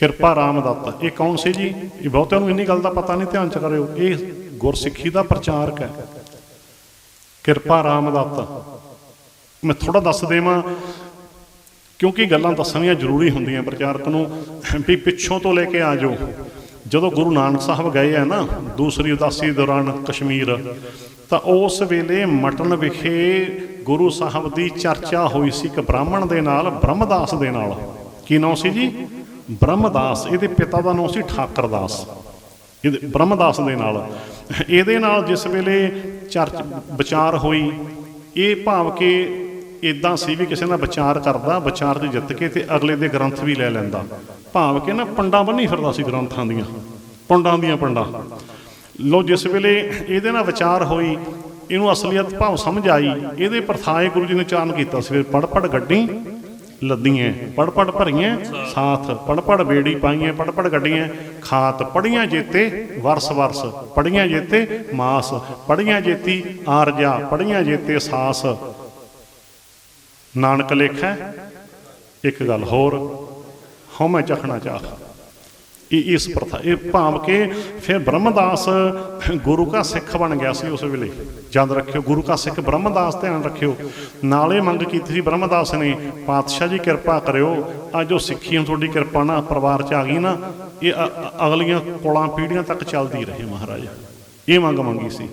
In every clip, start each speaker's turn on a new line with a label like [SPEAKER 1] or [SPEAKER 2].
[SPEAKER 1] ਕਿਰਪਾ ਰਾਮ ਰਾਮਦੱਤ। ਇਹ ਕੌਣ ਸੀ ਜੀ? ਇਹ ਬਹੁਤਿਆਂ ਨੂੰ ਇੰਨੀ ਗੱਲ ਦਾ ਪਤਾ ਨਹੀਂ, ਧਿਆਨ ਚ ਕਰਿਓ। ਇਹ ਗੁਰਸਿੱਖੀ ਦਾ ਪ੍ਰਚਾਰਕ ਹੈ। ਕਿਰਪਾ ਰਾਮ ਰਾਮਦੱਤ। ਮੈਂ ਥੋੜਾ ਦੱਸ ਦੇਵਾਂ, ਕਿਉਂਕਿ ਗੱਲਾਂ ਦੱਸਣੀਆਂ ਜ਼ਰੂਰੀ ਹੁੰਦੀਆਂ ਪ੍ਰਚਾਰਕ ਨੂੰ। ਵੀ ਪਿੱਛੋਂ ਤੋਂ ਲੈ ਕੇ ਆ ਜਾਓ। ਜਦੋਂ ਗੁਰੂ ਨਾਨਕ ਸਾਹਿਬ ਗਏ ਆ ਨਾ, ਦੂਸਰੀ ਉਦਾਸੀ ਦੌਰਾਨ ਕਸ਼ਮੀਰ, ਤਾਂ ਉਸ ਵੇਲੇ ਮਟਨ ਵਿਖੇ ਗੁਰੂ ਸਾਹਿਬ ਦੀ ਚਰਚਾ ਹੋਈ ਸੀ ਇੱਕ ਬ੍ਰਾਹਮਣ ਦੇ ਨਾਲ, ਬ੍ਰਹਮਦਾਸ ਦੇ ਨਾਲ। ਕੀ ਨਾਮ ਸੀ ਜੀ? ਬ੍ਰਹਮਦਾਸ, ਇਹਦੇ ਪਿਤਾ ਦਾ ਨਾਮ ਸੀ ਠਾਕਰਦਾਸ। ਇਹਦੇ ਬ੍ਰਹਮਦਾਸ ਦੇ ਨਾਲ। ਇਹਦੇ ਨਾਲ ਜਿਸ ਵੇਲੇ ਚਰਚ ਵਿਚਾਰ ਹੋਈ, ਇਹ ਭਾਵ ਕਿ ਇਦਾਂ ਸੀ ਵੀ ਕਿਸੇ ਨਾਲ ਵਿਚਾਰ ਕਰਦਾ, ਵਿਚਾਰ 'ਚ ਜਿੱਤ ਕੇ ਤੇ ਅਗਲੇ ਦੇ ਗ੍ਰੰਥ ਵੀ ਲੈ ਲੈਂਦਾ। ਭਾਵ ਕਿ ਨਾ ਪੰਡਾਂ ਬੰਨੀ ਫਿਰਦਾ ਸੀ ਗ੍ਰੰਥਾਂ ਦੀਆਂ, ਪੰਡਾਂ ਦੀਆਂ ਪੰਡਾਂ। ਲੋ ਜਿਸ ਵੇਲੇ ਇਹਦੇ ਨਾਲ ਵਿਚਾਰ ਹੋਈ, ਇਹਨੂੰ ਅਸਲੀਅਤ ਭਾਵ ਸਮਝ ਆਈ, ਇਹਦੇ ਪ੍ਰਥਾਏ ਗੁਰੂ ਜੀ ਨੇ ਚਾਰਨ ਕੀਤਾ ਸੀ ਫਿਰ ਪੜ ਪੜ ਗੱਡੀ ਲੱਦੀਆਂ ਪੜ ਪੜ ਭਰੀਆਂ, ਸਾਥ ਪੜ ਪੜ ਬੇੜੀ ਪਾਈਆਂ ਪੜ ਪੜ ਗੱਡੀਆਂ, ਖਾਤ ਪੜੀਆਂ ਜੇਤੇ, ਵਰਸ ਵਰਸ, ਪੜੀਆਂ ਜੇਤੇ ਮਾਸ, ਪੜੀਆਂ ਜੇਤੀ ਆਰਜਾ, ਪੜੀਆਂ ਜੇਤੇ ਸਾਸ। ਨਾਨਕ ਲੇਖੈ, ਇੱਕ ਗੱਲ ਹੋਰ, ਹਉਮੈ ਚਖਣਾ ਚਾਹ। ਇਹ ਇਸ ਪ੍ਰਥਾ, ਇਹ ਭਾਵ ਕਿ ਫਿਰ ਬ੍ਰਹਮਦਾਸ ਗੁਰੂ ਕਾ ਸਿੱਖ ਬਣ ਗਿਆ ਸੀ ਉਸ ਵੇਲੇ। ਯਾਦ ਰੱਖਿਓ, ਗੁਰੂ ਕਾ ਸਿੱਖ ਬ੍ਰਹਮਦਾਸ ਧਿਆਨ ਰੱਖਿਓ। ਨਾਲੇ ਮੰਗ ਕੀਤੀ ਸੀ ਬ੍ਰਹਮਦਾਸ ਨੇ, ਪਾਤਸ਼ਾਹ ਜੀ, ਕਿਰਪਾ ਕਰਿਓ। ਅੱਜ ਜੋ ਸਿੱਖੀ ਹੁਣ ਤੁਹਾਡੀ ਕਿਰਪਾ ਨਾਲ ਪਰਿਵਾਰ ਚ ਆ ਗਈ ਨਾ, ਇਹ ਅ- ਅਗਲੀਆਂ ਕੋਲਾਂ ਪੀੜ੍ਹੀਆਂ ਤੱਕ ਚੱਲਦੀ ਰਹੇ ਮਹਾਰਾਜ। ਇਹ ਮੰਗ ਮੰਗੀ ਸੀ।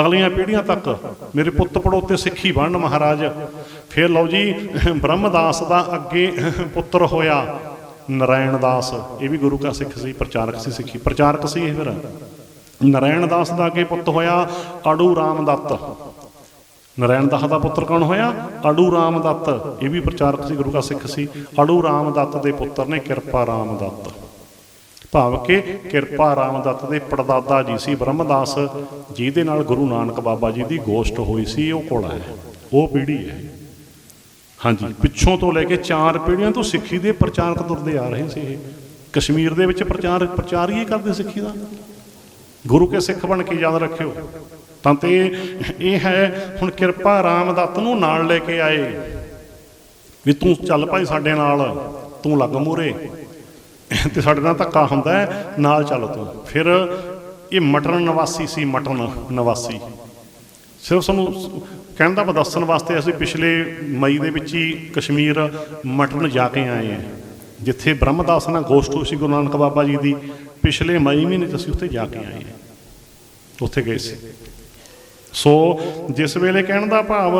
[SPEAKER 1] ਅਗਲੀਆਂ ਪੀੜ੍ਹੀਆਂ ਤੱਕ ਮੇਰੇ ਪੁੱਤ ਪੜੋਤੇ ਸਿੱਖੀ ਬਣਨ ਮਹਾਰਾਜ। ਫਿਰ ਲਓ ਜੀ, ਬ੍ਰਹਮਦਾਸ ਦਾ ਅੱਗੇ ਪੁੱਤਰ ਹੋਇਆ। ਨਰਾਇਣ ਦਾਸ, ਇਹ ਵੀ ਗੁਰੂ ਕਾ ਸਿੱਖ ਸੀ, ਪ੍ਰਚਾਰਕ ਸੀ ਸਿੱਖੀ। ਪ੍ਰਚਾਰਕ ਸੀ ਇਹ ਫਿਰ। ਨਰਾਇਣ ਦਾਸ ਦਾ ਅੱਗੇ ਪੁੱਤ ਹੋਇਆ? ਅੜੂ ਰਾਮਦੱਤ ਨਰਾਇਣ ਦਾਸ ਦਾ ਪੁੱਤਰ ਕੌਣ ਹੋਇਆ? ਅੜੂ ਰਾਮਦੱਤ ਇਹ ਵੀ ਪ੍ਰਚਾਰਕ ਸੀ, ਗੁਰੂ ਕਾ ਸਿੱਖ ਸੀ। ਅੜੂ ਰਾਮਦੱਤ ਦੇ ਪੁੱਤਰ ਨੇ ਕਿਰਪਾ ਰਾਮਦੱਤ ਭਾਵ ਕਿ ਕਿਰਪਾ ਰਾਮਦੱਤ ਦੇ ਪੜਦਾਦਾ ਜੀ ਸੀ ਬ੍ਰਹਮਦਾਸ, ਜਿਹਦੇ ਨਾਲ ਗੁਰੂ ਨਾਨਕ ਬਾਬਾ ਜੀ ਦੀ ਗੋਸ਼ਟ ਹੋਈ ਸੀ, ਉਹ ਕੋਲ ਹੈ। ਉਹ ਪੀੜ੍ਹੀ ਹੈ। ਹਾਂਜੀ, ਪਿੱਛੋਂ ਤੋਂ ਲੈ ਕੇ ਚਾਰ ਪੀੜ੍ਹੀਆਂ ਤੋਂ ਸਿੱਖੀ ਦੇ ਪ੍ਰਚਾਰਕ ਤੁਰਦੇ ਆ ਰਹੇ ਸੀ ਇਹ। ਕਸ਼ਮੀਰ ਦੇ ਵਿੱਚ ਪ੍ਰਚਾਰ ਪ੍ਰਚਾਰ ਹੀ ਕਰਦੇ ਸਿੱਖੀ ਦਾ। ਗੁਰੂ ਕੇ ਸਿੱਖ ਬਣ ਕੇ ਯਾਦ ਰੱਖਿਓ। ਤਾਂ ਤੇ ਇਹ ਹੈ, ਹੁਣ ਕਿਰਪਾ ਰਾਮਦੱਤ ਨੂੰ ਨਾਲ ਲੈ ਕੇ ਆਏ। ਵੀ ਤੂੰ ਚੱਲ ਭਾਈ ਸਾਡੇ ਨਾਲ, ਤੂੰ ਲੱਗ ਮੂਰੇ ਤੇ ਸਾਡੇ ਨਾਲ ਧੱਕਾ ਹੁੰਦਾ ਨਾਲ ਚੱਲ ਤੂੰ। ਫਿਰ ਇਹ ਮਟਨ ਨਿਵਾਸੀ ਸੀ, ਮਟਨ ਨਿਵਾਸੀ। ਸਿਰਫ ਸਾਨੂੰ ਸ- ਕਹਿਣ ਦਾ ਦੱਸਣ ਵਾਸਤੇ ਅਸੀਂ ਪਿਛਲੇ ਮਈ ਦੇ ਵਿੱਚ ਹੀ ਕਸ਼ਮੀਰ ਮਟਨ ਜਾ ਕੇ ਆਏ ਹਾਂ, ਜਿੱਥੇ ਬ੍ਰਹਮਦਾਸ ਨਾਲ ਗੋਸ਼ਟ ਹੋਈ ਸੀ ਗੁਰੂ ਨਾਨਕ ਬਾਬਾ ਜੀ ਦੀ, ਪਿਛਲੇ ਮਈ ਮਹੀਨੇ 'ਚ ਅਸੀਂ ਉੱਥੇ ਜਾ ਕੇ ਆਏ ਹਾਂ, ਉੱਥੇ ਗਏ ਸੀ। ਸੋ ਜਿਸ ਵੇਲੇ ਕਹਿਣ ਦਾ ਭਾਵ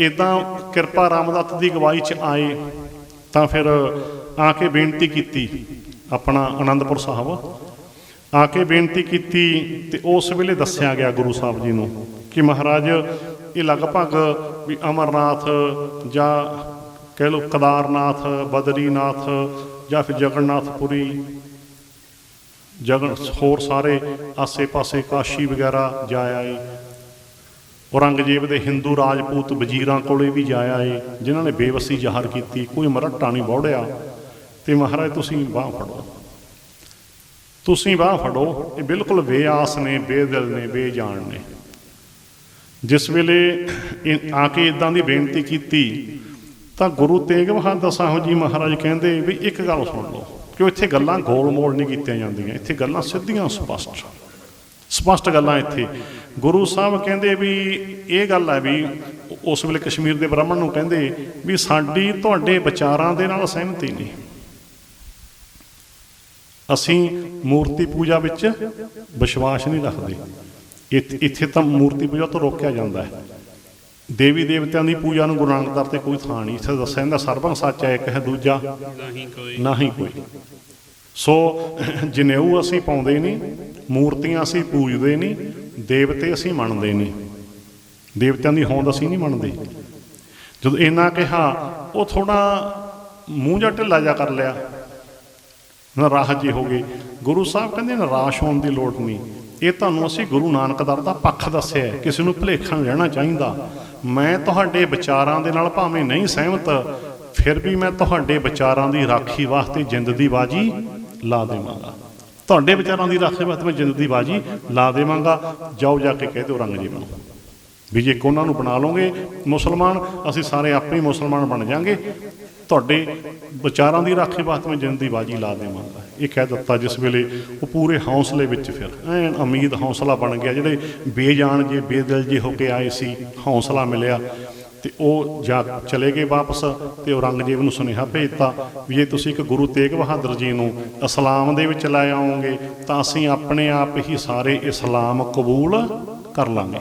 [SPEAKER 1] ਇਦਾਂ ਕਿਰਪਾ ਰਾਮਦੱਤ ਦੀ ਗਵਾਹੀ 'ਚ ਆਏ, ਤਾਂ ਫਿਰ ਆ ਕੇ ਬੇਨਤੀ ਕੀਤੀ ਆਪਣਾ ਆਨੰਦਪੁਰ ਸਾਹਿਬ, ਆ ਕੇ ਬੇਨਤੀ ਕੀਤੀ ਤੇ ਉਸ ਵੇਲੇ ਦੱਸਿਆ ਗਿਆ ਗੁਰੂ ਸਾਹਿਬ ਜੀ ਨੂੰ ਕਿ ਮਹਾਰਾਜ, ਇਹ ਲਗਭਗ ਵੀ ਅਮਰਨਾਥ ਜਾਂ ਕਹਿ ਲਓ ਕਦਾਰਨਾਥ, ਬਦਰੀਨਾਥ ਜਾਂ ਫਿਰ ਜਗਨਨਾਥਪੁਰੀ, ਜਗਨ ਹੋਰ ਸਾਰੇ ਆਸੇ-ਪਾਸੇ ਕਾਸ਼ੀ ਵਗੈਰਾ ਜਾਇਆ ਏ ਔਰੰਗਜ਼ੇਬ ਦੇ ਹਿੰਦੂ ਰਾਜਪੂਤ ਵਜ਼ੀਰਾਂ ਕੋਲੇ ਵੀ ਜਾਇਆ ਏ ਜਿਨ੍ਹਾਂ ਨੇ ਬੇਵਸੀ ਜ਼ਾਹਰ ਕੀਤੀ। ਕੋਈ ਮਰਹਟਾ ਨਹੀਂ ਵੋੜਿਆ ਤੇ ਮਹਾਰਾਜ, ਤੁਸੀਂ ਬਾਹ ਫੜੋ। ਤੁਸੀਂ ਬਾਹ ਫੜੋ, ਇਹ ਬਿਲਕੁਲ ਬੇਆਸ ਨੇ, ਬੇਦਿਲ ਨੇ, ਬੇਜਾਨ ਨੇ। ਜਿਸ ਵੇਲੇ ਆ ਕੇ ਇਦਾਂ ਦੀ ਬੇਨਤੀ ਕੀਤੀ, ਤਾਂ ਗੁਰੂ ਤੇਗ ਬਹਾਦਰ ਸਾਹਿਬ ਜੀ ਮਹਾਰਾਜ ਕਹਿੰਦੇ ਵੀ ਇੱਕ ਗੱਲ ਸੁਣ ਲਓ, ਕਿ ਇੱਥੇ ਗੱਲਾਂ ਗੋਲ-ਮੋਲ ਨਹੀਂ ਕੀਤੀਆਂ ਜਾਂਦੀਆਂ, ਇੱਥੇ ਗੱਲਾਂ ਸਿੱਧੀਆਂ ਸਪਸ਼ਟ ਸਪਸ਼ਟ ਗੱਲਾਂ ਇੱਥੇ। ਗੁਰੂ ਸਾਹਿਬ ਕਹਿੰਦੇ ਵੀ ਇਹ ਗੱਲ ਹੈ ਵੀ ਉਸ ਵੇਲੇ ਕਸ਼ਮੀਰ ਦੇ ਬ੍ਰਾਹਮਣ ਨੂੰ ਕਹਿੰਦੇ ਵੀ ਸਾਡੀ ਤੁਹਾਡੇ ਵਿਚਾਰਾਂ ਦੇ ਨਾਲ ਸਹਿਮਤੀ ਨਹੀਂ। ਅਸੀਂ ਮੂਰਤੀ ਪੂਜਾ ਵਿੱਚ ਵਿਸ਼ਵਾਸ ਨਹੀਂ ਰੱਖਦੇ। ਇੱਥੇ ਇੱਥੇ ਤਾਂ ਮੂਰਤੀ ਪੂਜਾ ਤੋਂ ਰੋਕਿਆ ਜਾਂਦਾ ਹੈ। ਦੇਵੀ ਦੇਵਤਿਆਂ ਦੀ ਪੂਜਾ ਨੂੰ ਗੁਰੂ ਨਾਨਕ ਦਰ ਤੇ ਕੋਈ ਥਾਂ ਨਹੀਂ। ਇੱਥੇ ਦੱਸਿਆ ਜਾਂਦਾ ਸਰਬੰ ਸੱਚ ਹੈ ਇੱਕ ਹੈ ਦੂਜਾ
[SPEAKER 2] ਨਹੀਂ ਕੋਈ।
[SPEAKER 1] ਨਹੀਂ ਕੋਈ। ਸੋ ਜਨੇਊ ਅਸੀਂ ਪਾਉਂਦੇ ਨਹੀਂ ਮੂਰਤੀਆਂ ਅਸੀਂ ਪੂਜਦੇ ਨਹੀਂ ਦੇਵਤੇ ਅਸੀਂ ਮੰਨਦੇ ਨਹੀਂ। ਦੇਵਤਿਆਂ ਦੀ ਹੋਂਦ ਅਸੀਂ ਨਹੀਂ ਮੰਨਦੇ। ਜਦੋਂ ਇਹਨਾਂ ਕਿਹਾ ਉਹ ਥੋੜਾ ਮੂੰਹ ਜਿਹਾ ਢਿੱਲਾ ਜਿਹਾ ਕਰ ਲਿਆ। ਨਾਰਾਜ਼ ਜੇ ਹੋ ਗਏ ਗੁਰੂ ਸਾਹਿਬ ਕਹਿੰਦੇ ਨਿਰਾਸ਼ ਹੋਣ ਦੀ ਲੋੜ ਨਹੀਂ। ਇਹ ਤੁਹਾਨੂੰ ਅਸੀਂ ਗੁਰੂ ਨਾਨਕ ਦਰ ਦਾ ਪੱਖ ਦੱਸਿਆ ਕਿਸੇ ਨੂੰ ਭੁਲੇਖਾ ਨਹੀਂ ਰਹਿਣਾ ਚਾਹੀਦਾ। ਮੈਂ ਤੁਹਾਡੇ ਵਿਚਾਰਾਂ ਦੇ ਨਾਲ ਭਾਵੇਂ ਨਹੀਂ ਸਹਿਮਤ, ਫਿਰ ਵੀ ਮੈਂ ਤੁਹਾਡੇ ਵਿਚਾਰਾਂ ਦੀ ਰਾਖੀ ਵਾਸਤੇ ਜਿੰਦ ਦੀ ਬਾਜੀ ਲਾ ਦੇਵਾਂਗਾ। ਤੁਹਾਡੇ ਵਿਚਾਰਾਂ ਦੀ ਰਾਖੀ ਵਾਸਤੇ ਮੈਂ ਜਿੰਦ ਦੀ ਬਾਜੀ ਲਾ ਦੇਵਾਂਗਾ। ਜਾਓ ਜਾ ਕੇ ਕਹਿ ਦਿਓ ਰੰਗਜੀਤ ਨੂੰ ਵੀ ਜੇ ਕੋਨਾਂ ਨੂੰ ਬਣਾ ਲਓਗੇ, ਮੁਸਲਮਾਨ, ਅਸੀਂ ਸਾਰੇ ਆਪੇ ਮੁਸਲਮਾਨ ਬਣ ਜਾਾਂਗੇ। ਤੁਹਾਡੇ ਵਿਚਾਰਾਂ ਦੀ ਰਾਖੀ ਵਾਸਤੇ ਮੈਂ ਜਿੰਦ ਦੀ ਬਾਜੀ ਲਾ ਦੇਵਾਂਗਾ। ਇਹ ਕਹਿ ਦਿੱਤਾ ਜਿਸ ਵੇਲੇ ਉਹ ਪੂਰੇ ਹੌਸਲੇ ਵਿੱਚ ਫਿਰ ਐਨ ਉਮੀਦ ਹੌਸਲਾ ਬਣ ਗਿਆ। ਜਿਹੜੇ ਬੇਜਾਨ ਜੇ, ਬੇਦਿਲ ਜੇ ਹੋ ਕੇ ਆਏ ਸੀ, ਹੌਸਲਾ ਮਿਲਿਆ ਤੇ ਉਹ ਜਾ ਚਲੇ ਗਏ ਵਾਪਸ ਤੇ ਔਰੰਗਜ਼ੇਬ ਨੂੰ ਸੁਨੇਹਾ ਭੇਜਤਾ ਵੀ ਜੇ ਤੁਸੀਂ ਇੱਕ ਗੁਰੂ ਤੇਗ ਬਹਾਦਰ ਜੀ ਨੂੰ ਇਸਲਾਮ ਦੇ ਵਿੱਚ ਲੈ ਆਓਗੇ ਤਾਂ ਅਸੀਂ ਆਪਣੇ ਆਪ ਹੀ ਸਾਰੇ ਇਸਲਾਮ ਕਬੂਲ ਕਰ ਲਾਂਗੇ।